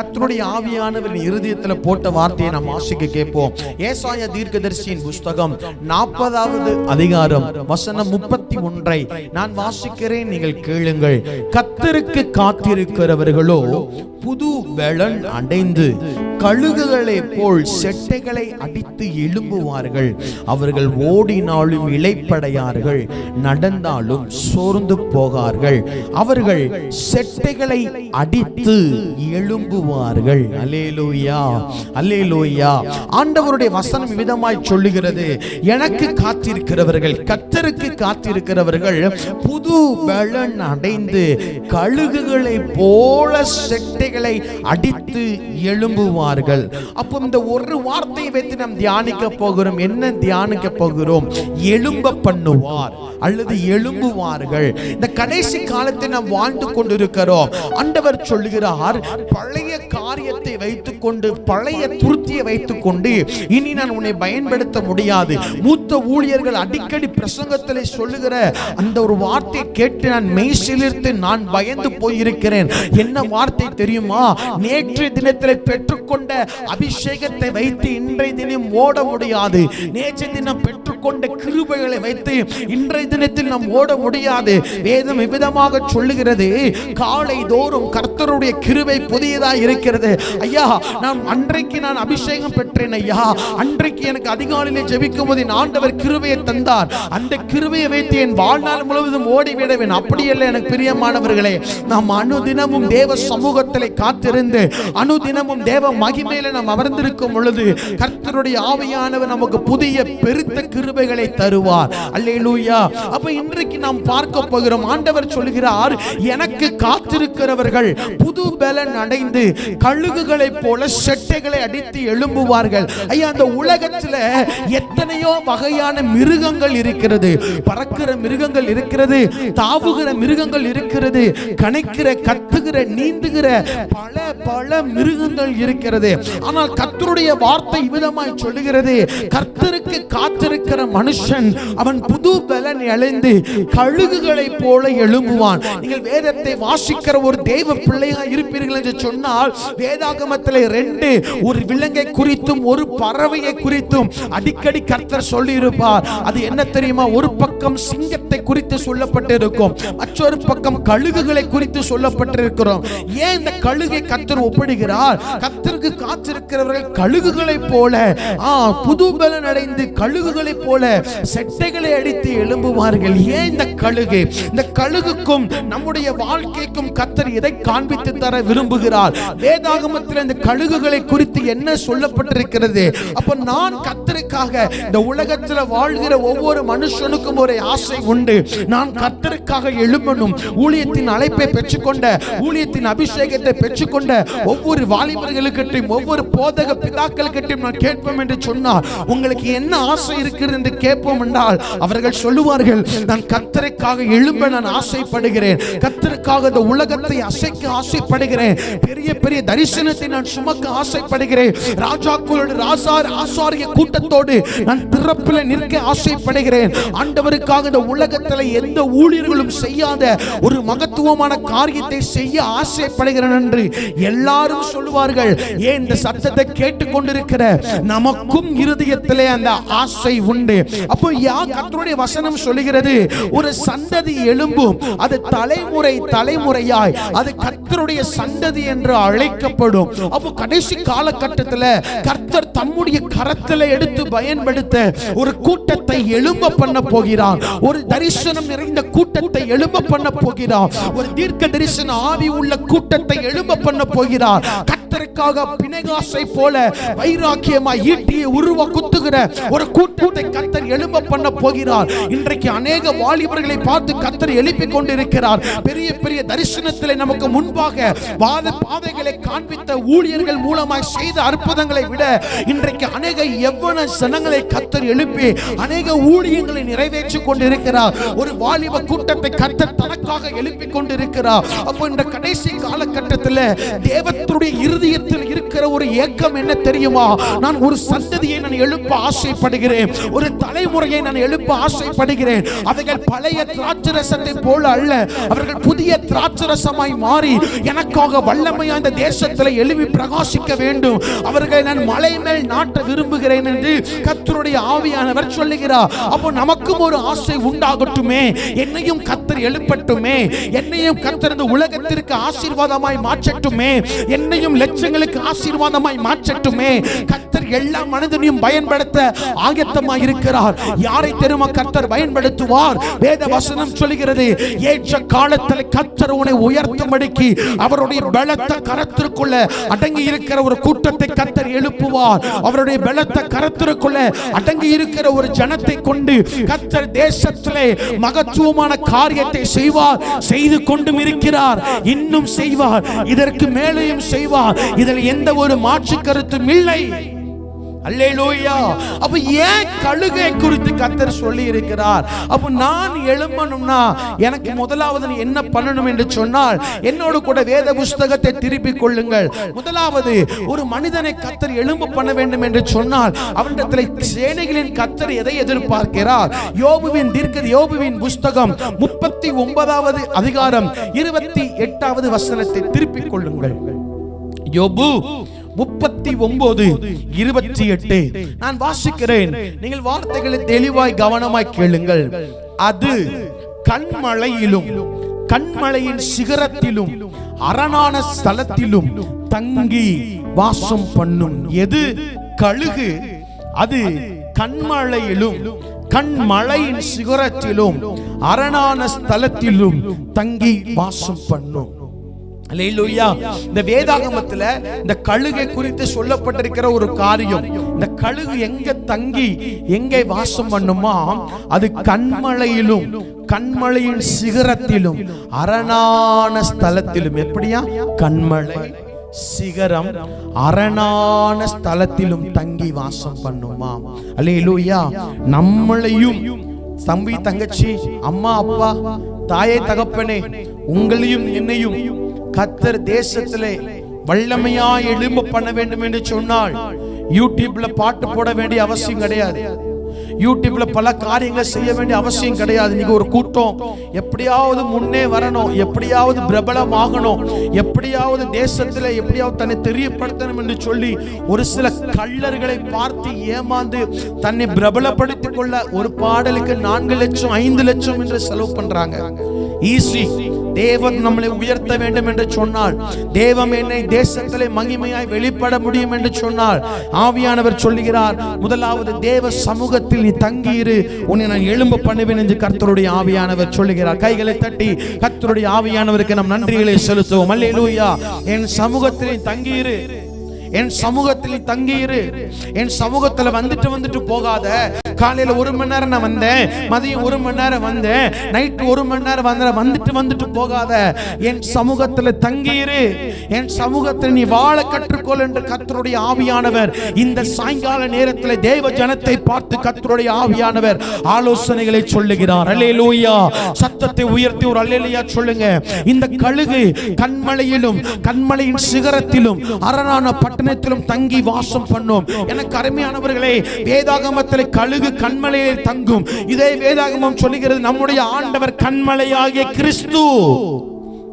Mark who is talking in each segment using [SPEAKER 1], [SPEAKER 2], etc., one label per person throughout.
[SPEAKER 1] கத்தருடைய ஆவியானவரின் இருதயத்துல போட்ட வார்த்தையை நாம் வாசிக்க கேட்போம். ஏசாய தீர்க்கதரிசியின் புஸ்தகம் நாற்பதாவது அதிகாரம் வசனம் முப்பத்தி ஒன்றை. நான் வாசிக்கிறேன் நீங்கள் கேளுங்கள். கத்தருக்கு காத்திருக்கிறவர்களோ புது பலன் அடைந்து கழுகுகளை போல் செட்டைகளை அடித்து எழும்புவார்கள். அவர்கள் ஓடினாலும் இளைப்படையார்கள் நடந்தாலும் சோர்ந்து போகார்கள். அவர்கள் செட்டைகளை அடித்து எழும்புவார்கள். அலேலோயா அலேலோயா ஆண்டவருடைய வசனம் விதமாய் சொல்லுகிறது. எனக்கு காத்திருக்கிறவர்கள் கத்தருக்கு காத்திருக்கிறவர்கள் புது பலன் அடைந்து கழுகுகளை போல செட்டைகளை அடித்து எழும்புவார்கள். அப்போ இந்த ஒரு வார்த்தையை வைத்து நாம் தியானிக்க போகிறோம். என்ன தியானிக்க போகிறோம்? எழும்ப பண்ணுவார். அல்லது எழும்புவார்கள். இந்த கடைசி காலத்தை நாம் வாழ்ந்து கொண்டிருக்கிறோம். ஆண்டவர் சொல்லுகிறார் பழைய காரியத்தை வைத்துக்கொண்டு பழைய துருத்தியை வைத்துக்கொண்டு இனி நான் உன்னை பயன்படுத்த முடியாது. மூத்த ஊழியர்கள் அடிக்கடி பிரசங்கத்தில் சொல்லுகிற அந்த ஒரு வார்த்தை கேட்டு நான் மெய் சிலிர்த்து நான் பயந்து போயிருக்கிறேன். என்ன வார்த்தை தெரியுமா? நேற்று தினத்தில் பெற்றுக்கொண்ட அபிஷேகத்தை வைத்து இன்றைய தினம் ஓட முடியாது. நேற்று தினம் பெற்றுக்கொண்ட கிருபைகளை வைத்து இன்றைய தினத்தில் நாம் ஓட முடியாது. வேதம் இவ்விதமாக சொல்லுகிறது. காலை தோறும் கர்த்தருடைய கிருபை புதியதாக இருக்கிறது. ஐயா நான் அன்றைக்கு நான் அபிஷேகம் பெற்றேன் ஐயா. அன்றைக்கு எனக்கு அதிகாலையிலே ஜெபிக்கும் போது ஆண்டவர் கிருபையை தந்தார். அந்த கிருபையை வைத்து என் வாழ்நாள் முழுவதும் ஓடி விடுவேன். அப்படியல்ல எனக்கு பிரியமானவர்களே நாம் அனுதினமும் தேவ சமூகத்திலே காத்திருந்து அனுதினமும் தேவ மகிமையில நாம் அமர்ந்திருக்கும் பொழுது கர்த்தருடைய ஆவியானவர் நமக்கு புதிய பெருத்த கிருபைகளை தருவார். அல்லேலூயா. அப்ப இன்றைக்கு நாம் பார்க்க போகிறோம். ஆண்டவர் சொல்கிறார் எனக்கு காத்திருக்கிறவர்கள் புது பலன் அடைந்து கழுகுகளை போல செட்டைகளை அடித்து எழும்புவார்கள். ஐயா அந்த உலகத்துல எத்தனையோ வகையான மிருகங்கள் இருக்கிறது. பறக்கிற மிருகங்கள் இருக்கிறது தாவுகிற மிருகங்கள் இருக்கிறது கணைக்கிற கத்துகிற நீந்துகிற பல பல மிருகங்கள் இருக்கிறது. ஆனால் கத்தருடைய வார்த்தை விதமாய் சொல்லுகிறது கர்த்தருக்கு காத்திருக்கிற மனுஷன் அவன் புது பலன் அழைந்து கழுகுகளைப் போல எழும்புவான். நீங்கள் வேதத்தை வாசிக்கிற ஒரு தெய்வ பிள்ளையா இருப்பீர்கள் என்று சொன்னால் வேதாகமத்தில் ரெண்டு ஒரு விலங்கை குறித்தும் ஒரு பறவையை குறித்தும் அடிக்கடி கர்த்தர் சொல்லி இருப்பார் அது என்ன தெரியுமா? ஒரு பக்கம் சிங்கத்தை குறித்து சொல்லப்பட்டிருக்கும் மற்றொரு பக்கம் கழுகுகளை குறித்து சொல்லப்பட்டிருக்கிறோம். ஏன் இந்த கழுகை கத்தர் ஒப்பிடுகிறார்? கத்தருக்கு காத்திருக்கிறவர்கள் கழுகுகளைப் போல ஆ புது பலன் அடைந்து கழுகுகளைப் போல செட்டைகளை அடித்து எழும்புவார்கள் ஏன் இந்த கழுகு? இந்த கழுகுக்கும் நம்முடைய வாழ்க்கைக்கும் கத்தர் எதை காண்பித்து தர விரும்புகிறார்? வேதாகமத்தில் இந்த கழுகுகளை குறித்து என்ன சொல்லப்பட்டிருக்கிறது? அப்ப நான் கத்தருக்காக இந்த உலகத்தில் வாழ்கிற ஒவ்வொரு மனுஷனுக்கும் ஒரு ஆசை உண்டு. நான் கத்தருக்காக எழும்பணும். ஊழியத்தின் அழைப்பை பெற்றுக்கொண்ட ஊழியத்தின் அபிஷேகத்தை பெற்றுக்கொண்ட ஒவ்வொரு வாலிபர்களுக்கிட்டையும் ஒவ்வொரு போதக பிதாக்களுக்கிட்டையும் நான் கேட்போம் என்று சொன்னார் உங்களுக்கு என்ன ஆசை இருக்கிறது என்று கேட்போம் என்றால் அவர்கள் சொல்லுவார்கள் நான் கத்தருக்காக எழும்ப நான் ஆசைப்படுகிறேன். கத்தருக்காக இந்த உலகத்தை அசைக்க ஆசைப்படுகிறேன். பெரிய பெரிய தரிசனத்தை நான் சுமக்க ஆசைப்படுகிறேன். ராஜாக்களோடு ராசார் ஆசாரிய கூட்டத்தோடு நான் திறப்பில் நிற்க ஆசைப்படுகிறேன். ஆண்டவருக்காக இந்த உலகத்தில் எந்த ஊழியர்களும் செய்யாத ஒரு மகத்துவமான காரியத்தை செய்ய ஆசைப்படுகிறேன் என்று எல்லாரும் சொல்லுவார்கள். ஏன் இந்த சத்தத்தை கேட்டுக்கொண்டிருக்கிற? நமக்கும் இருதயத்திலே அந்த ஆசை உண்டு. அப்போ யா கத்தருடைய வசனம் சொல்லுகிறது ஒரு சந்ததி எழும்பும். அது தலைமுறை தலைமுறையாய். அது கர்த்தருடைய சந்ததி என்று அழைக்கப்படும். அப்போ கடைசி காலகட்டத்தில் கர்த்தர் தம்முடைய கரத்தில் எடுத்து பயன்படுத்த ஒரு கூட்டத்தை எழும்ப பண்ண போகிறான் ஒரு தரிசனம் நிறைந்த கூட்டத்தை எழும்ப பண்ண போகிறான் ஒரு தீர்க்க தரிசன ஆவி உள்ள கூட்டத்தை எழும்ப பண்ண போகிறார். கர்த்தருக்காக பிணைகாசை போல வைராக்கியமாய் ஈட்டியை உருவ குத்துகிற ஒரு கூட்டத்தை கர்த்தர் எழும்ப பண்ண போகிறார். இன்றைக்கு அநேக வாலிபர்களை பார்த்து கர்த்தர் எழுப்பிக் கொண்டிருக்கிறார். பெரிய பெரிய தரிசனத்தில் நமக்கு முன்பாக வாத பாதைகளை காண்பித்த ஊழியர்கள் மூலமாய் செய்த அற்புதங்களை விட இன்றைக்கு அநேக எவ்வன சனங்களை கர்த்தர் எழுப்பி அநேக ஊழியங்களை நிறைவேற்றி கொண்டிருக்கிறார். ஒரு வாலிப கூட்டத்தை கர்த்தர் தனக்காக எழுப்பிக் கொண்டிருக்கிறார். அப்போ இந்த கடைசி காலகட்டத்தில் தேவத்துடைய இறுதி இருதயத்தில் இருக்கிற ஒரு ஏக்கம் என்ன தெரியுமா? நான் ஒரு சந்ததியை நான் எழுப்ப ஆசைப்படுகிறேன். ஒரு தலைமுறையை நான் எழுப்ப ஆசைப்படுகிறேன். அவர்கள் பழைய திராட்சரசத்தை போல அல்ல. அவர்கள் புதிய திராட்சரசமாய் மாறி எனக்காக வல்லமையா இந்த தேசத்தில் எழுப்பி பிரகாசிக்க வேண்டும். அவர்களை நான் மலை மேல் நாட்ட விரும்புகிறேன் என்று கத்தருடைய ஆவியானவர் சொல்லுகிறார். அப்போ நமக்கும் ஒரு ஆசை உண்டாகட்டுமே. என்னையும் கத்தர் எழுப்பட்டுமே. என்னையும் கத்தர் இந்த உலகத்திற்கு ஆசீர்வாதமாய் மாற்றட்டுமே. என்னையும் லட்ச லட்சங்களுக்கு ஆசீர்வாதமாய் மாற்றட்டுமே. கத்தர் எல்லா மனிதனையும் பயன்படுத்த ஆயத்தமாய் இருக்கிறார். யாரை தெரியுமா கத்தர் பயன்படுத்துவார்? வேத வசனம் சொல்கிறது ஏற்ற காலத்தில் கத்தர் உன்னை உயர்த்தும்படிக்கு அவருடைய பலத்த கரத்திற்குள்ள அடங்கி இருக்கிற ஒரு கூட்டத்தை கத்தர் எழுப்புவார். அவருடைய பலத்த கரத்திற்குள்ள அடங்கி இருக்கிற ஒரு ஜனத்தை கொண்டு கத்தர் தேசத்திலே மகத்துவமான காரியத்தை செய்வார் செய்து கொண்டும் இருக்கிறார். இன்னும் செய்வார் இதற்கு மேலேயும் செய்வார். இதில் எந்த ஒரு மாற்று கருத்தும் இல்லை. அல்லேலூயா. அப்ப ஏன் கழுகை குறித்து கத்தர் சொல்லி இருக்கிறார் அப்ப நான் எழும்பணும்னா எனக்கு முதலாவது என்ன பண்ணணும் என்று சொன்னால் என்னோடு கூட வேத புஸ்தகத்தை திருப்பி கொள்ளுங்கள். முதலாவது ஒரு மனிதனை கத்தர் எழும்ப பண்ண வேண்டும் என்று சொன்னால் அவனிடத்தில் சேனைகளின் கத்தர் எதை எதிர்பார்க்கிறார்? யோபுவின் தீர்க்க யோபுவின் புஸ்தகம் முப்பத்தி ஒன்பதாவது அதிகாரம் இருபத்தி எட்டாவது வசனத்தை திருப்பிக் கொள்ளுங்கள். யோபு முப்பத்தி ஒன்பது இருபத்தி எட்டு. நான் வாசிக்கிறேன். நீங்கள் வார்த்தைகளை தெளிவாய் கவனமாய் கேளுங்கள். அது கண்மலையிலும் கண்மலையின் சிகரத்திலும் அரணான ஸ்தலத்திலும் தங்கி வாசம் பண்ணும். எது கழுகு? அது கண்மலையிலும் கண்மலையின் சிகரத்திலும் அரணான ஸ்தலத்திலும் தங்கி வாசம் பண்ணும். இந்த வேதாகமத்துல இந்த கழுகை குறித்து சொல்லப்பட்டிருக்கிற ஒரு காரியம். இந்த கழுகு எங்க தங்கி எங்கே வாசம் பண்ணுமா? அது கண்மலையிலும் கண்மலையின் சிகரத்திலும் அரணான ஸ்தலத்திலும். எப்படியா? கண்மலை சிகரம் அரணான ஸ்தலத்திலும் தங்கி வாசம் பண்ணுமா? அல்லேலூயா நம்மளையும் தம்பி தங்கச்சி அம்மா அப்பா தாயே தகப்பனே உங்களையும் என்னையும் கத்தர் தேசத்திலே வல்லமையா எலும்பு பண்ண வேண்டும் என்று சொன்னால் யூடியூப்ல பாட்டு போட வேண்டிய அவசியம் கிடையாது. யூடியூப்ல பல காரியங்களை செய்ய வேண்டிய அவசியம் கிடையாது. நீங்க ஒரு கூட்டம் எப்படியாவது முன்னே வரணும் எப்படியாவது பிரபலமாகணும் எப்படியாவது தேசத்துல எப்படியாவது தன்னை தெரியப்படுத்தணும் என்று சொல்லி ஒரு சில கள்ளர்களை பார்த்து ஏமாந்து தன்னை பிரபலப்படுத்திக் கொள்ள ஒரு பாடலுக்கு நான்கு லட்சம் ஐந்து லட்சம் என்று செலவு பண்றாங்க. ஈஸி தேவன் நம்மளை உயர்த்த வேண்டும் என்று சொன்னால் தேவம் என்னை தேசத்திலே மகிமையாய் வெளிப்பட முடியும் என்று சொன்னால் ஆவியானவர் சொல்லுகிறார் முதலாவது தேவ சமூகத்தில் நீ தங்கியிரு உன்னை நான் எழும்ப பண்ணுவேன் என்று கர்த்தருடைய ஆவியானவர் சொல்லுகிறார். கைகளை தட்டி கர்த்தருடைய ஆவியானவருக்கு நம் நன்றிகளை செலுத்துவோம். அல்லேலூயா. என் சமூகத்தில் தங்கியிரு. என் சமூகத்தில் தங்கியிரு. என் சமூகத்துல வந்துட்டு வந்துட்டு போகாத. காலையில ஒரு மணி நேரம் நான் வந்தேன். மதியம் ஒரு மணி நேரம் வந்தேன். நைட் ஒரு மணி நேரம் வந்த வந்துட்டு வந்துட்டு போகாத. என் சமூகத்துல தங்கியிரு. என் சமூகத்தில் நீ வாழ கற்றுக்கொள் என்று கத்தருடைய ஆவியானவர். இந்த சாயங்கால நேரத்தில் தேவ ஜனத்தை பார்த்து கத்தருடைய ஆவியானவர் ஆலோசனைகளை சொல்லுகிறார். அல்லேலூயா. சத்தத்தை உயர்த்தி ஒரு அல்லேலூயா சொல்லுங்க. இந்த கழுகு கண்மலையிலும் கண்மலையின் சிகரத்திலும் அரணான பட்டணத்திலும் தங்கி வாசம் பண்ணும். எனக்கு அருமையானவர்களே வேதாகமத்தில் கழுகு கண்மலையில் தங்கும். இதே வேதாகமம் சொல்லுகிறது நம்முடைய ஆண்டவர் கண்மலையாகிய கிறிஸ்து.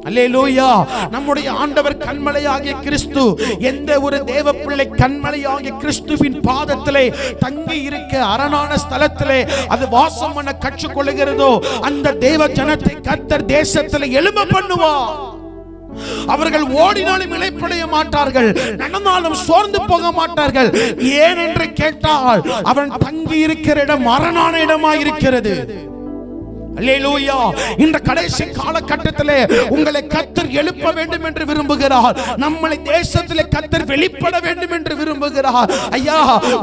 [SPEAKER 1] அல்லேலூயா. நம்முடைய ஆண்டவர் கண்மலையாகிய கிறிஸ்து. எந்த ஒரு தேவ பிள்ளை கண்மலையாகிய கிறிஸ்துவின் பாதத்திலே தங்கி இருக்க அரணான ஸ்தலத்திலே அது வாசம் பண்ண கற்றுக்கொள்ளுகிறதோ அந்த தேவ ஜனத்தை கத்தர் தேசத்தில் எழும்ப பண்ணுவான் அவர்கள் ஓடினாலும் இழைப்படைய மாட்டார்கள் நடந்தாலும் சோர்ந்து போக மாட்டார்கள். ஏன் என்று கேட்டால் அவன் தங்கி இருக்கிற இடம் மரணான இடமா இருக்கிறது இந்த கடைசி காலகட்டத்திலே உங்களை கத்தர் எழுப்ப வேண்டும் என்று விரும்புகிறார். நம்மளை தேசத்தில் கத்தர் வெளிப்பட வேண்டும் என்று விரும்புகிறார். ஐயா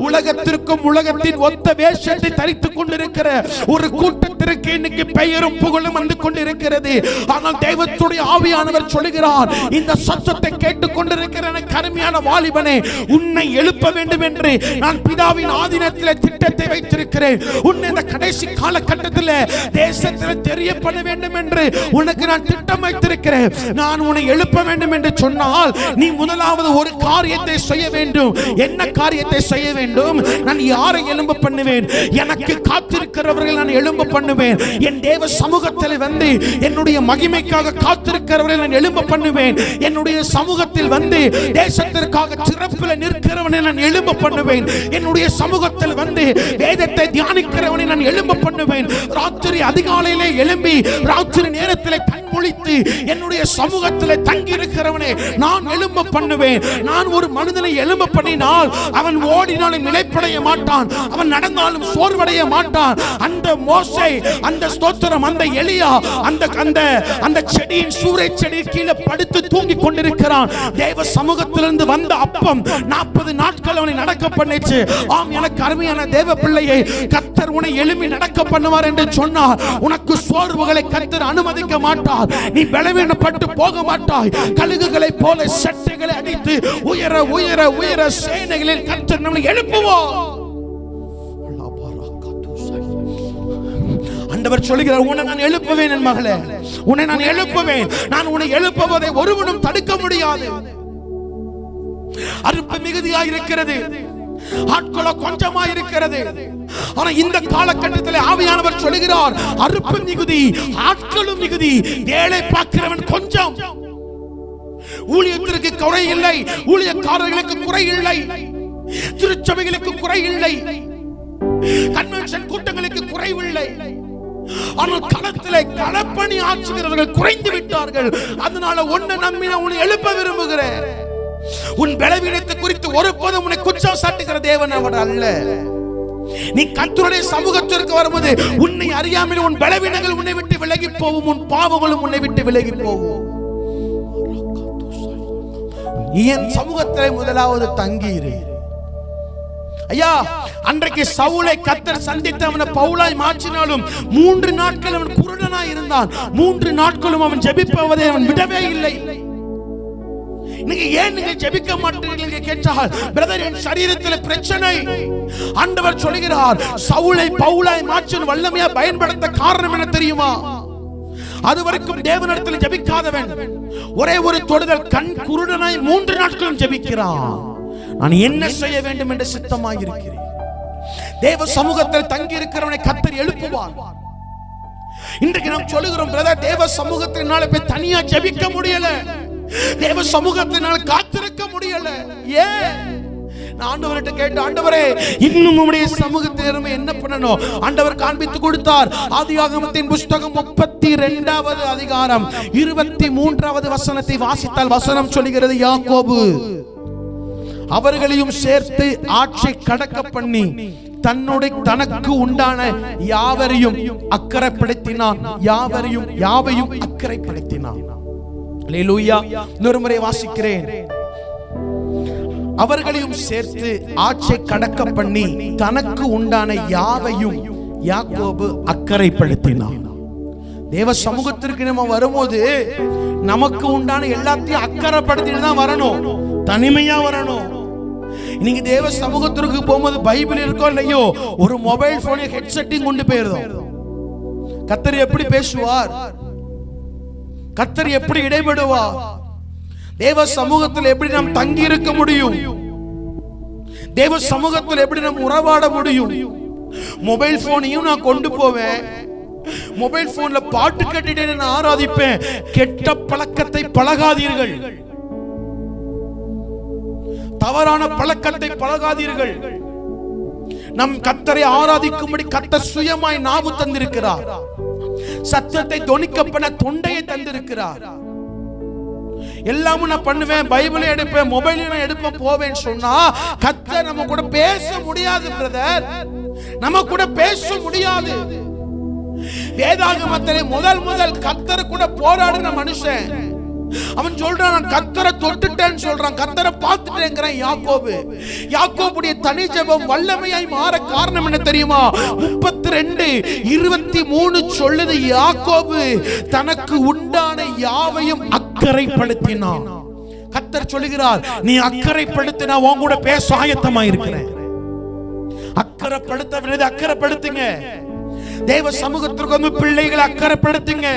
[SPEAKER 1] உலகத்திற்கும் உலகத்தின் ஒத்த வேஷத்தை தரித்துக் கொண்டிருக்கிற ஒரு கூட்டத்திற்கு இன்னைக்கு பெயரும் புகழும் வந்து கொண்டிருக்கிறது. ஆனால் தெய்வத்துடைய ஆவியானவர் சொல்லுகிறார் இந்த சத்தத்தை கேட்டுக்கொண்டிருக்கிற கருமையான எனக்கு வாலிபனே உன்னை எழுப்ப வேண்டும் என்று நான் பிதாவின் ஆதீனத்தில் திட்டத்தை வைத்திருக்கிறேன். உன்னை இந்த கடைசி காலகட்டத்தில் தேசத்தில் தெரியப்பட வேண்டும் என்று உனக்கு நான் திட்டம் வைத்திருக்கிறேன். நான் உன்னை எழுப்ப வேண்டும் என்று சொன்னால் நீ முதலாவது ஒரு காரியத்தை செய்ய வேண்டும். என்ன காரியத்தை செய்ய வேண்டும்? நான் யாரை எலும்பு பண்ணுவேன்? எனக்கு காத்திருக்கிறவர்கள் நான் எழும்ப பண்ணுவேன். என் தேவ சமூகத்தில் வந்து என்னுடைய மகிமைக்காக காத்திருக்கிறவர்கள் நான் எழும்ப பண்ணுவேன். என்னுடைய சமூகத்தில் வந்து தேசத்திற்காக சிறப்பில் நிற்கிறவனை நான் எழும்ப பண்ணுவேன். என்னுடைய சமூகத்தில் வந்து வேதத்தை தியானிக்கிறவனை நான் எழும்ப பண்ணுவேன். ராத்திரி அதிகாலையிலே எழும்பி ராத்திரி நேரத்தில் கண்மொழித்து என்னுடைய சமூகத்தில் தங்கி இருக்கிறவனே நான் எழும்ப பண்ணுவேன். நான் ஒரு மனிதனை எழும்ப பண்ணினால் அவன் ஓடினாலும் நிலைப்படைய மாட்டான். அவன் நடந்தாலும் சோர்வடைய மாட்டான். அந்த மோசை அந்த ஸ்தோத்திரம் அந்த எலியா அந்த அந்த அந்த செடியின் சூறை செடி கீழே படுத்து தூங்கி கொண்டிருக்கிறான். தேவ சமூகத்திலிருந்து வந்த அப்பம் நாற்பது நாட்கள் அவனை நடக்க பண்ணிச்சு. ஆம் எனக்கு அருமையான தேவ பிள்ளையை கத்தர் உன்னை எழுப்பி நடக்க பண்ணுவார் என்று சொன்னார் உனக்கு சோர்வுகளை கத்தர் அனுமதிக்க மாட்டார். நீ பலவீனப்பட்டு போக மாட்டாய். கழுகுகளை போல சட்டைகளை அடித்து உயர உயர உயர சேனைகளில் கத்தர் நம்மளை எழுப்புவோம் ஆண்டவர் சொல்கிறார் உன்னை நான் எழுப்புவேன் என் மகளே. உன்னை நான் எழுப்புவேன். நான் உன்னை எழுப்புவதை ஒருவனும் தடுக்க முடியாது. அறுப்பு மிகுதியா இருக்கிறது. ஆட்களோ கொஞ்சமா இருக்கிறது. ஆனா இந்த காலகட்டத்தில் ஆவியானவர் சொல்கிறார் அறுப்பு மிகுதி ஆட்களும் மிகுதி வேலை பார்க்கிறவன் கொஞ்சம். ஊழியத்திற்கு குறை இல்லை. ஊழியக்காரர்களுக்கு குறை இல்லை. திருச்சபைகளுக்கு குறை இல்லை. கன்வென்ஷன் கூட்டங்களுக்கு குறைவில்லை ஆனால் களத்திலே களப்பணி ஆற்றுகிறவர்கள் குறைந்து விட்டார்கள். அதனால ஒன்ன நம்பி நான் உன்னை எழுப்ப விரும்புகிறேன். உன் பலவீனத்தை குறித்து ஒருபோதும் உன்னை குற்றம் சாட்டுகிற தேவன் அவர் அல்ல. நீ கத்துடைய சமூகத்திற்கு வரும்போது உன்னை அறியாமல் உன் பலவீனங்கள் உன்னை விட்டு விலகி போகும். உன் பாவங்களும் உன்னை விட்டு விலகி போகும். என் சமூகத்தில் முதலாவது தங்கியிரு ஐயா அன்றைக்கு சவுலை கத்தர் சந்தித்து அவனை பவுலாய் மாற்றினாலும் மூன்று நாட்கள் அவன் குருடனாய் இருந்தான். மூன்று நாட்களும் அவன் ஜெபிப்பவதை அவன் விடவே இல்லை. நீங்க ஏன் நீங்க ஜெபிக்க மாட்டீர்கள் கேட்டால் பிரதர் என் சரீரத்தில் பிரச்சனை. ஆண்டவர் சொல்கிறார் சவுளை பவுலாய் மாற்றும் வல்லமையா பயன்படுத்த காரணம் என தெரியுமா? அது வரைக்கும் தேவனிடத்தில் ஜெபிக்காதவன். ஒரே ஒரு தொடுதல் கண் குருடனாய் மூன்று நாட்களும் ஜெபிக்கிறான். நான் என்ன செய்ய வேண்டும் என்று சித்தமாக இருக்கிறேன் தேவ சமூகத்தில் தங்கி இருக்கிறவனை கத்தர் எழுப்புவார். இன்றைக்கு நாம் சொல்லுகிறோம் பிரதர் தேவ சமூகத்தினால போய் தனியா ஜெபிக்க முடியல. தேவ சமூகத்தினால் காத்திருக்க முடியல. ஏன்? நான் ஆண்டவர்கிட்ட கேட்டு ஆண்டவரே இன்னும் உம்முடைய சமூகத்தினருமே என்ன பண்ணணும்? ஆண்டவர் காண்பித்து கொடுத்தார். ஆதியாகமத்தின் புஸ்தகம் முப்பத்தி இரண்டாவது அதிகாரம் இருபத்தி மூன்றாவது வசனத்தை வாசித்தால் வசனம் சொல்கிறது யாக்கோபு அவர்களையும் சேர்த்து ஆட்சி கடக்க பண்ணி தன்னுடைய தனக்கு உண்டான யாவரையும் அக்கறைப்படுத்தினான். யாவரையும் யாவையும் அக்கறைப்படுத்தினான். அல்லேலூயா இன்னொரு முறை வாசிக்கிறேன். அவர்களையும் சேர்த்து ஆட்சை கடக்க பண்ணி தனக்கு உண்டான யாவையும் யாக்கோபு அக்கறைப்படுத்தினான். தேவ சமூகத்திற்கு நம்ம வரும்போது நமக்கு உண்டான எல்லாத்தையும் அக்கறைப்படுத்திட்டு தான் வரணும். தனிமையா வரணும். நீங்க தேவ சமூகத்திற்கு போகும்போது பைபிள் இருக்கோ இல்லையோ ஒரு மொபைல் போனை ஹெட்செட்டையும் கொண்டு போயிருந்தோம் கத்தர் எப்படி பேசுவார்? கத்தர் எப்படி இடைபடுவார் தேவ சமூகத்தில் எப்படி நாம் தங்கி இருக்க முடியும்? தேவ சமூகத்தில் எப்படி நாம் உறவாட முடியும்? மொபைல் போனையும் நான் கொண்டு போவேன். மொபைல் போன்ல பாட்டு கேட்டுட்டே நான் ஆராதிப்பேன். கெட்ட பழக்கத்தை பழகாதீர்கள். தவறான பழக்கத்தை பழகாதீர்கள். நம் கத்தரை ஆராதிக்கும்படி கத்த சுயமாய் நாவு தந்திருக்கிறார். சத்தத்தை தொனிக்கப்பட தொண்டையை தந்திருக்கிறார். எல்லாமும் நான் பண்ணுவேன் பைபிளை எடுப்பேன் மொபைலையும் நான் எடுப்பேன் போவேன் சொன்னா கத்த நம்ம கூட பேச முடியாது பிரதர் நம்ம கூட பேச முடியாது. வேதாகமத்திலே முதல் முதல் கத்தர் கூட போராடின மனுஷன். அவன் சொல்றான் நான் கத்தரை தொட்டுட்டேன்னு சொல்றான். கத்தரை பார்த்துட்டேங்கிறான் யாக்கோபு. யாக்கோபுடைய தனி ஜபம் வல்லமையாய் மாற காரணம் என்ன தெரியுமா? முப்பத்தி ரெண்டு இருபத்தி மூணு சொல்லுது யாக்கோபு தனக்கு உண்டான யாவையும் அக்கறைப்படுத்தினான். கத்தர் சொல்லுகிறார் நீ அக்கறைப்படுத்தினா உன் கூட பேச ஆயத்தமா இருக்கிறேன். அக்கறைப்படுத்த வேண்டியது அக்கறைப்படுத்துங்க. தேவ சமூகத்திற்கு வந்து பிள்ளைகளை அக்கறைப்படுத்துங்க.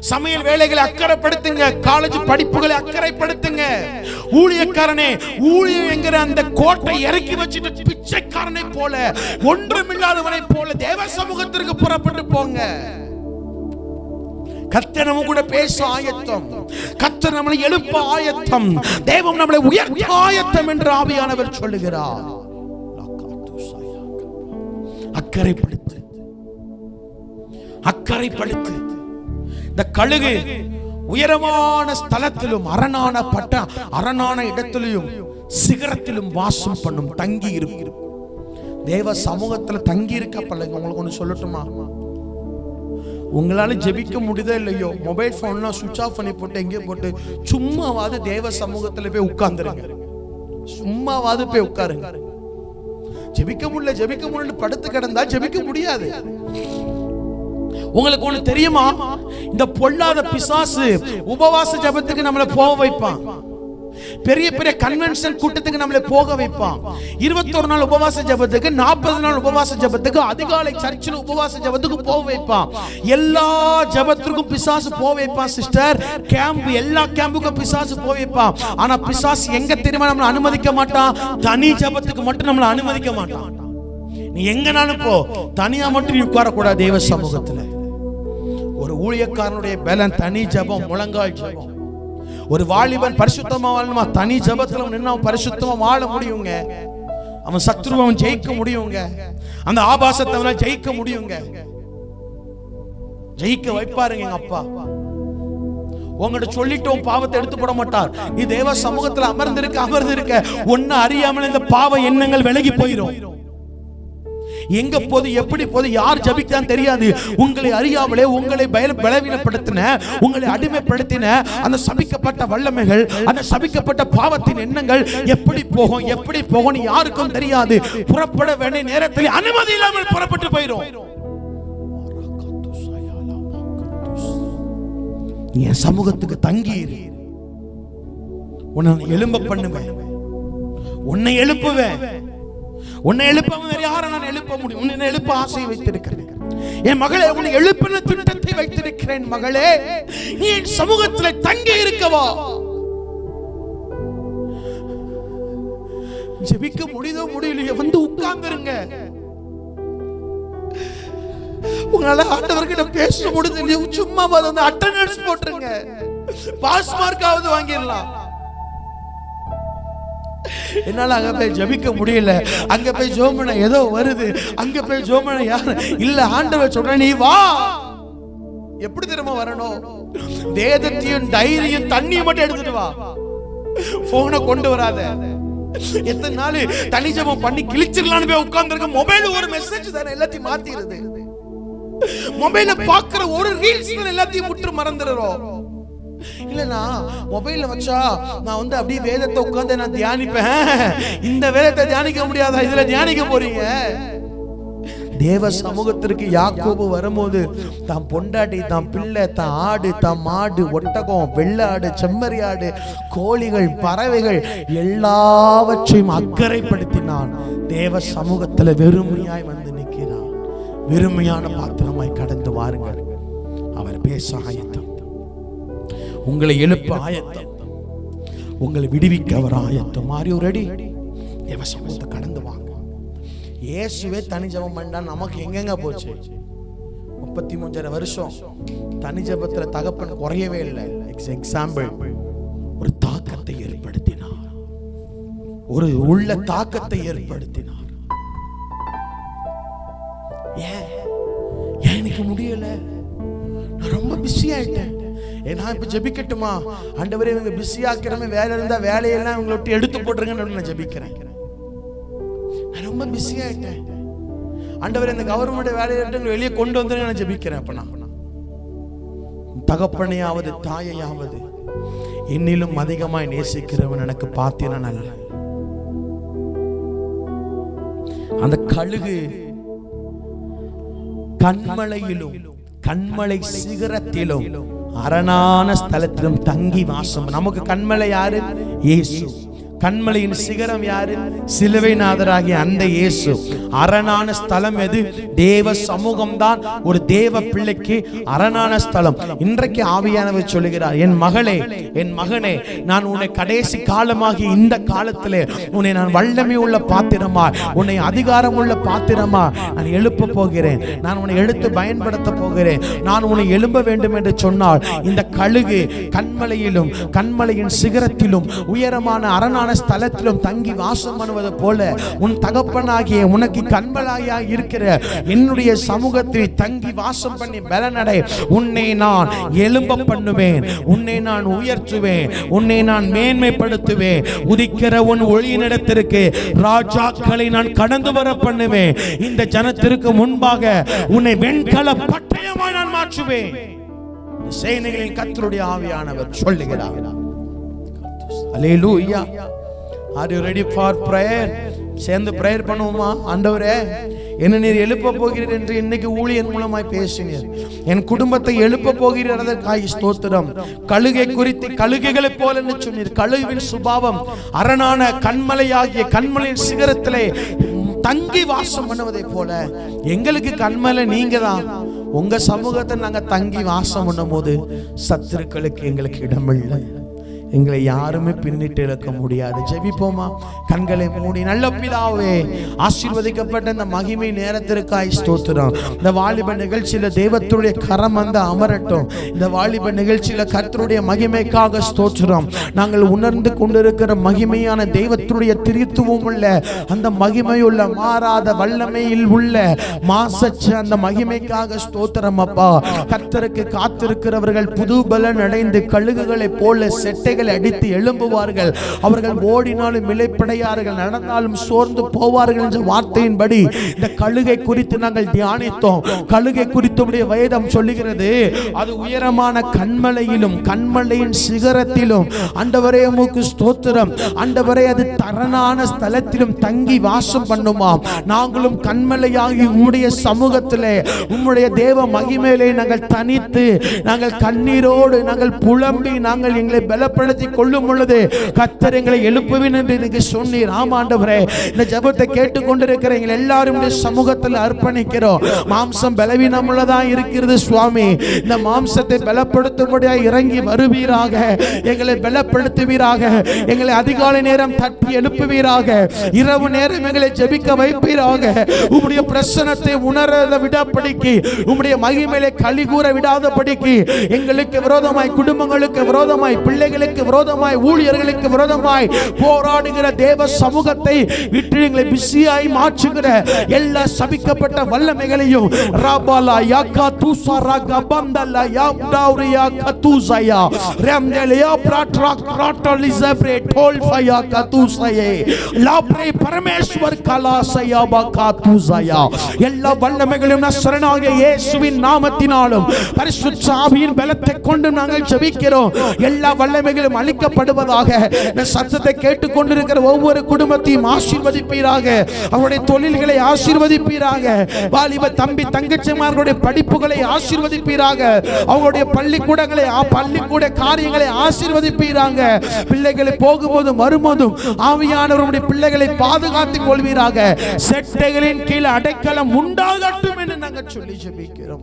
[SPEAKER 1] சமையல் வேலைகளை அக்கறைப்படுத்துங்க. காலேஜ் படிப்புகளை அக்கறைப்படுத்துங்க. ஊழியக்காரனே ஊழியம் என்கிற அந்த கோட்டை இறக்கி வச்சுட்டு பிச்சைக்காரனை போல ஒன்றுமில்லாதவனை போல தேவ சமூகத்திற்கு புறப்பட்டு போங்க. கத்தனமும் நம்ம கூட பேச ஆயத்தம். கத்த நம்மளை எழுப்ப ஆயத்தம். தேவம் நம்மளை உயர்த்த ஆயத்தம் என்று ஆவியானவர் சொல்லுகிறார். அக்கறைப்படுத்து. அக்கறைப்படுத்து. இந்த கழுகு உயரமான ஸ்தலத்திலும் அரணான பட்ட அரணான இடத்திலும் சிகரத்திலும் வாசம் பண்ணும் தங்கி இருக்கும் தேவ சமூகத்துல தங்கி இருக்க பழங்க உங்களுக்கு ஒன்று சொல்லட்டுமா? உங்களால ஜெபிக்க முடியுதோ இல்லையோ மொபைல் போன்லாம் சுவிட்ச் ஆஃப் பண்ணி போட்டு எங்கேயோ போட்டு சும்மாவாது தேவ சமூகத்துல போய் உட்காந்துருங்க சும்மாவாது போய் உட்காருங்க. ஜெபிக்க முடியல ஜெபிக்க முடியல படுத்து கிடந்தா ஜெபிக்க முடியாது. உங்களுக்கு ஒண்ணு தெரியுமா? இந்த பொல்லாத பிசாசு உபவாச ஜெபத்துக்கு நம்மளை போக வைப்பான். பெரிய பெரிய கன்வென்ஷன் கூட்டத்துக்கு நம்மளை போக வைப்பான். இருபத்தொரு நாள் உபவாச ஜெபத்துக்கு நாற்பது நாள் உபவாச ஜெபத்துக்கு அதிகாலை சர்ச்சில் உபவாச ஜெபத்துக்கு போக வைப்பான். எல்லா ஜபத்திற்கும் பிசாசு போக வைப்பான் சிஸ்டர் கேம்ப் எல்லா கேம்புக்கும் பிசாசு போக வைப்பான். ஆனா பிசாசு எங்க தெரியுமா நம்மளை அனுமதிக்க மாட்டான்? தனி ஜெபத்துக்கு மட்டும் நம்மளை அனுமதிக்க மாட்டான். நீ எங்கனாலும் போ. தனியா மட்டும் நீ உட்காரக்கூடாது தேவ சமூகத்துல. ஒரு ஊழியக்காரனுடைய பலன் தனி ஜெபம் முழங்கால் ஜபம். ஒரு வாலிபன் பரிசுத்தமா வாழணுமா? தனி ஜெபத்துல நின்று அவன் பரிசுத்தமா வாழ முடியுங்க. அவன் சத்ருவை அவன் ஜெயிக்க முடியுங்க. அந்த ஆபாசத்தை ஜெயிக்க முடியுங்க. ஜெயிக்க வைப்பாருங்க எங்க அப்பா. உங்கள்கிட்ட சொல்லிட்டோம் பாவத்தை எடுத்து போட மாட்டார். நீ தேவ சமூகத்துல அமர்ந்திருக்க அமர்ந்திருக்க ஒன்னு அறியாமல் இந்த பாவ எண்ணங்கள் விலகி போயிடும் எங்க போது எப்படி போது யார் ஜபிக்கான்னு தெரியாது. உங்களை அறியாமலே உங்களை பயல பலவீனப்படுத்தின உங்களை அடிமைப்படுத்தின அந்த சபிக்கப்பட்ட வல்லமைகள் அந்த சபிக்கப்பட்ட பாவத்தின் எண்ணங்கள் எப்படி போகும் எப்படி போகும் யாருக்கும் தெரியாது. புறப்பட வேண்டிய நேரத்தில் அனுமதி இல்லாமல் புறப்பட்டு போயிடும் நீ என் சமூகத்துக்கு தங்கி உன்னை எழும்ப பண்ணுவேன். உன்னை எழுப்புவேன். உன்னை எழுப்பாம வேற யாரை நான் எழுப்ப முடியும்? உன்னை எழுப்ப ஆசையை வைத்திருக்கிறேன். என் மகளே உன்னை எழுப்பின திட்டத்தை வைத்திருக்கிறேன் மகளே. நீ என் சமூகத்தில் தங்கி இருக்கவா ஜெபிக்க முடியுதோ முடியலையோ வந்து உட்கார்ந்துருங்க. உங்களால ஆண்டவர்கிட்ட பேச முடியுது சும்மா வந்து அட்டண்டன்ஸ் போட்டுருங்க. பாஸ் மார்க்காவது வாங்கிடலாம். என்னால அங்கே போய் ஜபிக்க முடியல. அங்க போய் ஜோமனை ஏதோ வருது. அங்க போய் ஜோமனை யார்? இல்ல ஆண்டவர் சொல்ற நீ வா. எப்படி திரும்ப வரணும்? வேதத்தையும் டைரியும் தண்ணியும் மட்டும் எடுத்துட்டு வா. போனை கொண்டு வராத. எத்தனை நாள் தனி ஜபம் பண்ணி கிழிச்சிடலாம்னு போய் உட்கார்ந்துருக்க. மொபைல் ஒரு மெசேஜ் தானே எல்லாத்தையும் மாத்திடுது மொபைல பாக்குற ஒரு ரீல்ஸ் எல்லாத்தையும் முற்று மறந்துடுறோம். இல்லனா மொபைலில் வச்சா நான் வந்து அப்படியே வேதத்தை உட்காந்து நான் தியானிப்பேன். இந்த வேதத்தை தியானிக்க முடியாதா? இதில் தியானிக்க போறீங்க. தேவ சமூகத்திற்கு யாக்கோபு வரும்போது தான் பொண்டாட்டி தான் பிள்ளை தான் ஆடு தான் மாடு ஒட்டகம் வெள்ளாடு செம்மறியாடு கோழிகள் பறவைகள் எல்லாவற்றையும் அக்கறைப்படுத்தினான். தேவ சமூகத்துல வெறுமையாய் வந்து நிற்கிறான். வெறுமையான பாத்திரமாய் கடந்து வாருங்கள். அவர் பேச ஆயத்தம் உங்களை எழுப்ப ஆயத்தம். உங்களை விடுவிக்க அவர் ஆயத்தம். மாறி ஒரு அடி. தேவ கடந்து வாங்க? இயேசுவே தனி ஜெபம் பண்ணா நமக்கு எங்கெங்க போச்சு? முப்பத்தி மூஞ்சரை வருஷம் தனி ஜபத்துல தகப்பன் குறையவே இல்லை. எக்ஸாம்பிள் ஒரு தாக்கத்தை ஏற்படுத்தினார். ஒரு உள்ள தாக்கத்தை ஏற்படுத்தினார். ஏன்? ஏன் எனக்கு முடியல? நான் ரொம்ப பிஸி ஆயிட்டேன். ஏன்னா இப்போ ஜெபிக்கட்டுமா? ஆண்டவரே இவங்க பிஸியாக்கிறமே வேலை இருந்தால் வேலையெல்லாம் இவங்களை விட்டு எடுத்து போட்டுருங்கன்னு நான் ஜெபிக்கிறேன். நான் ரொம்ப பிஸியாகிட்டேன் ஆண்டவர் இந்த கவர்மெண்ட் வேலையை விட்டு வெளியே கொண்டு வந்துருங்க நான் ஜெபிக்கிறேன் அப்போ நான் தகப்பனையாவது தாயையாவது என்னிலும் அதிகமாய் நேசிக்கிறவன் எனக்கு பார்த்தேன் நல்ல அந்த கழுகு கண்மலையிலும் கண்மலை சிகரத்திலும் அரணான ஸ்தலத்திலும் தங்கி வாசம். நமக்கு கண்மலை யாரு? இயேசு. கண்மலையின் சிகரம் யாரு? சிலுவைநாதராகிய அந்த இயேசு. அரணான ஸ்தலம் எது? தேவ சமூகம் தான் ஒரு தேவ பிள்ளைக்கு அரணான ஸ்தலம். இன்றைக்கு ஆவியானவர் சொல்லுகிறார் என் மகளே என் மகனே நான் உன்னை கடைசி காலமாகி இந்த காலத்திலே உன்னை நான் வல்லமை உள்ள பாத்திரமா உன்னை அதிகாரம் உள்ள பாத்திரமா நான் எழுப்ப போகிறேன். நான் உன்னை எடுத்து பயன்படுத்த போகிறேன். நான் உன்னை எழும்ப வேண்டும் என்று சொன்னால் இந்த கழுகு கண்மலையிலும் கண்மலையின் சிகரத்திலும் உயரமான அரணான ஸ்தலத்திலும் தங்கி வாசம் பண்ணுவது போல உன் தகப்பனாகிய உனக்கு கண்மலாயா இருக்கிற என்னுடைய சமூகத்தில் தங்கி வாசம் பண்ணி பலனடை. உன்னை நான் எலும்ப பண்ணுவேன். உன்னை நான் உயர்த்துவேன். உன்னை நான் மேன்மைப்படுத்துவேன். உதிக்கிற உன் ஒளியினிடத்திற்கு ராஜாக்களை நான் கடந்து வர பண்ணுவேன். இந்த ஜனத்திற்கு முன்பாக உன்னை வெண்கல பட்டயமாய் நான் மாற்றுவேன். சேனைகளின் கத்தருடைய ஆவியானவர் சொல்லுகிறார். Alleluia are you ready for prayer சேர்ந்து ப்ரேயர் பண்ணுவோமா? ஆண்டவரே என்ன நீர் எழுப்ப போகிறீர் என்று இன்னைக்கு ஊழியன் மூலமாய் பேசினீர். என் குடும்பத்தை எழுப்ப போகிறீர் அதற்காக ஸ்தோத்திரம். கழுகை குறித்து கழுகைகளைப் போல என்று சொன்னீர். கழுகுவின் சுபாவம் அரணான கண்மலையாகிய கண்மலையின் சிகரத்திலே தங்கி வாசம் பண்ணுவதை போல. எங்களுக்கு கண்மலை நீங்க தான் உங்க சமூகத்தை நாங்க தங்கி வாசம் பண்ணும் போது சத்துருக்களுக்கு எங்களுக்கு இடமில்லை. எங்களை யாருமே பின்னிட்டு இழக்க முடியாது. ஜெபிப்போமா? கண்களை மூடி நல்ல பிதாவே ஆசீர்வதிக்கப்பட்ட இந்த மகிமை நேரத்திற்காய் ஸ்தோத்திரம். இந்த வாலிப நிகழ்ச்சியில தெய்வத்துடைய கரம் வந்து அமரட்டும். இந்த வாலிப நிகழ்ச்சியில கர்த்தருடைய மகிமைக்காக ஸ்தோத்திரம். நாங்கள் உணர்ந்து கொண்டிருக்கிற மகிமையான தெய்வத்துடைய திருத்துவம் உள்ள அந்த மகிமையுள்ள மாறாத வல்லமையில் உள்ள மாசச்ச அந்த மகிமைக்காக ஸ்தோத்திரம் அப்பா. கர்த்தருக்கு காத்திருக்கிறவர்கள் புது பலன் அடைந்து கழுகுகளைப் போல செட்டைகள் அடித்து எழும்புவார்கள். அவர்கள் ஓடினாலும் இழைப்படையார்கள் நடந்தாலும் சோர்ந்து போவார்கள் என்ற வார்த்தையின்படி இந்த கழுகை குறித்து நாங்கள் தியானித்தோம். கழுகை குறித்து வேதம் சொல்லுகிறது அது உயரமான கண்மலையிலும் கண்மலையின் சிகரத்திலும். அண்டவரே உமக்கு ஸ்தோத்திரம். அண்டவரே அது தரனான ஸ்தலத்திலும் தங்கி வாசம் பண்ணுமாம். நாங்களும் கண்மலையாகி உம்முடைய சமூகத்திலே உம்முடைய தேவ மகிமையிலே நாங்கள் தனித்து நாங்கள் கண்ணீரோடு நாங்கள் புலம்பி நாங்கள் எங்களை பலப்பட பயன்படுத்தி கொள்ளும் பொழுது கத்தர் எங்களை எழுப்புவேன் என்று எனக்கு சொன்னீர். ஆமாண்டவரே இந்த ஜபத்தை கேட்டுக்கொண்டிருக்கிற எங்கள் எல்லாரும் சமூகத்தில் அர்ப்பணிக்கிறோம். மாம்சம் பலவீனமுள்ளதா இருக்கிறது சுவாமி. இந்த மாம்சத்தை பலப்படுத்தும்படியாக இறங்கி வருவீராக. எங்களை பலப்படுத்துவீராக. எங்களை அதிகாலை நேரம் தட்டி எழுப்புவீராக. இரவு நேரம் எங்களை ஜெபிக்க வைப்பீராக. உம்முடைய பிரசனத்தை உணர விடாதபடிக்கு உம்முடைய மகிமையிலே களி கூற விடாதபடிக்கு எங்களுக்கு விரோதமாய் குடும்பங்களுக்கு விரோதமாய் பிள்ளைகளுக்கு விரோதமாய் ஊழியர்களுக்கு விரோதமாய் போராடுகிற தேவ சமூகத்தை விட்டு எங்களை பிஸியாய் மாற்றுகிற எல்லா சபிக்கப்பட்ட வல்லமைகளையும் ராபாலா யாக்கா தூசா ராகா பிராட்ரா கிராட்டலிசப்ரே லாப்ரே பரமேஸ்வர் கலாசயா பகாதூசயா எல்லா வல்லமைகளையும் நசரனாகிய இயேசுவின் நாமத்தினாலும் பரிசுத்த ஆவியின் பலத்தை கொண்டு நாங்கள் ஜெபிக்கிறோம். எல்லா வல்லமைகளும் அளிக்கப்படுவதாக இந்த சத்தத்தை கேட்டுக்கொண்டிருக்கிற ஒவ்வொரு குடும்பத்தையும் ஆசீர்வதிப்பீராக. அவருடைய தொழில்களை ஆசீர்வதிப்பீராக. வாலிப தம்பி தங்கச்சிமார்களுடைய படிப்புகளை ஆசீர்வதிப்பீராக. அவங்களுடைய பள்ளிக்கூடங்களை பள்ளிக்கூட காரியங்களை ஆசீர்வதிப்பீராங்க பிள்ளைகளை போகும்போதும் வரும்போதும் ஆவியானவருடைய பிள்ளைகளை பாதுகாத்துக் கொள்வீராக. செட்டைகளின் கீழ் அடைக்கலம் உண்டாகட்டும் என்று நாங்கள் சொல்லி ஜெபிக்கிறோம்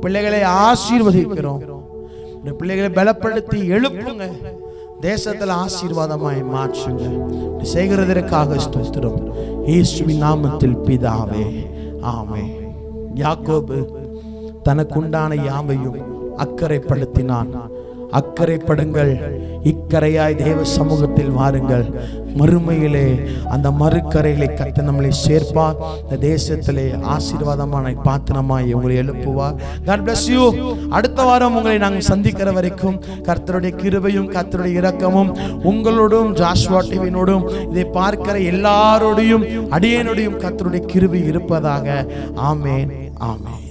[SPEAKER 1] பிள்ளைகளை ஆசீர்வதிக்கிறோம். இந்த பிள்ளைகளை பலப்படுத்தி எழுப்புங்க. தேசத்துல ஆசீர்வாதமாய் மாற்றுங்க. செய்கிறதற்காக ஸ்தோத்திரம். இயேசுவின் நாமத்தில் பிதாவே ஆமே யாக்கோபு தனக்குண்டான யாவையும் அக்கறைப்படுத்தினான். அக்கறைப்படுங்கள் இக்கரையாய் தேவ சமூகத்தில் வாருங்கள். மறுமையிலே அந்த மறுக்கரையிலே கத்த நம்மளை சேர்ப்பார் இந்த தேசத்திலே ஆசீர்வாதமான பாத்திரமாய் உங்களை எழுப்புவார் காட் பிளஸ் யூ அடுத்த வாரம் உங்களை நாங்கள் சந்திக்கிற வரைக்கும் கர்த்தருடைய கிருபையும் கர்த்தருடைய இரக்கமும் உங்களோடும் ஜாஷ்வா டிவினோடும் இதை பார்க்கிற எல்லாரோடையும் அடியனுடையும் கர்த்தருடைய கிருபை இருப்பதாக. ஆமேன். ஆமேன்.